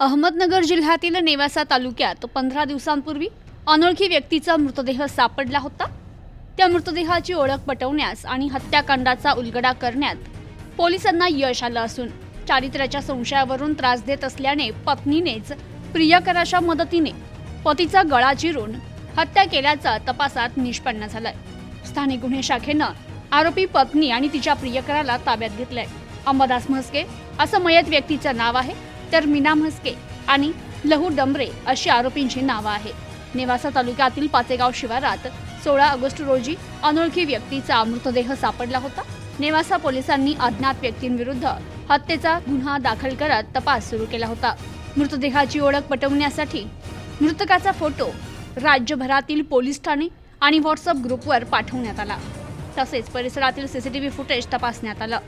अहमदनगर जिल्ह्यातील नेवासा तालुक्यात पंधरा दिवसांपूर्वी अनोळखी व्यक्तीचा मृतदेह सापडला होता. त्या मृतदेहाची ओळख पटवण्यास आणि हत्याकांडाचा उलगडा करण्यात पोलिसांना यश आलं असून चारित्र्याच्या संशयावरून त्रास देत असल्याने पत्नीनेच प्रियकराच्या मदतीने पतीचा गळा चिरून हत्या केल्याचा तपासात निष्पन्न झालाय. स्थानिक गुन्हे शाखेनं आरोपी पत्नी आणि तिच्या प्रियकराला ताब्यात घेतलंय. अंबादास म्हस्के असं मयत व्यक्तीचं नाव आहे. तर मीना म्हस्के आणि लहू डंबरे अशी आरोपींची नावं आहेत. नेवासा तालुक्यातील पाचेगाव शिवारात सोळा ऑगस्ट रोजी अनोळखी व्यक्तीचा मृतदेह सापडला होता. नेवासा पोलिसांनी अज्ञात व्यक्तींविरुद्ध हत्येचा गुन्हा दाखल करत तपास सुरू केला होता. मृतदेहाची ओळख पटवण्यासाठी मृतकाचा फोटो राज्यभरातील पोलीस ठाणे आणि व्हॉट्सअप ग्रुपवर पाठवण्यात आला. तसेच परिसरातील सीसीटीव्ही फुटेज तपासण्यात आलं.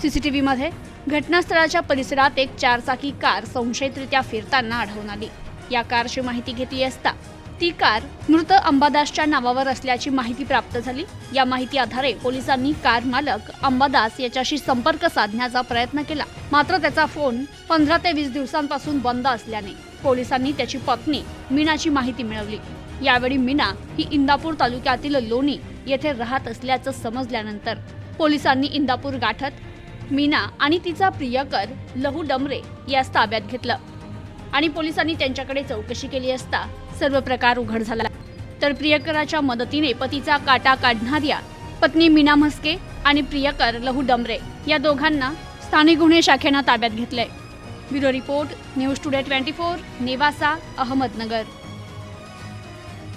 सीसीटीव्हीमध्ये घटनास्थळाच्या परिसरात एक चारचाकी कार संशयितरित्या फिरताना आढळून आली. या कारची माहिती घेतली असता ती कार मृत अंबादासच्या नावावर असल्याची माहिती प्राप्त झाली. या माहिती आधारे पोलिसांनी कार मालक अंबादास याच्याशी संपर्क साधण्याचा प्रयत्न केला. मात्र त्याचा फोन पंधरा ते वीस दिवसांपासून बंद असल्याने पोलिसांनी त्याची पत्नी मीनाची माहिती मिळवली. यावेळी मीना ही इंदापूर तालुक्यातील लोणी येथे राहत असल्याचं समजल्यानंतर पोलिसांनी इंदापूर गाठत मीना आणि तिचा प्रियकर लहू डमरे यास ताब्यात घेतलं. आणि पोलिसांनी त्यांच्याकडे चौकशी केली असता सर्व प्रकार उघड झाला. तर प्रियकराच्या मदतीने पतीचा काटा काढणाऱ्या पत्नी मीना म्हस्के आणि प्रियकर लहू डमरे या दोघांना स्थानिक गुन्हे शाखेनं ताब्यात घेतलंय. Bureau report news today twenty four Newasa Ahmednagar.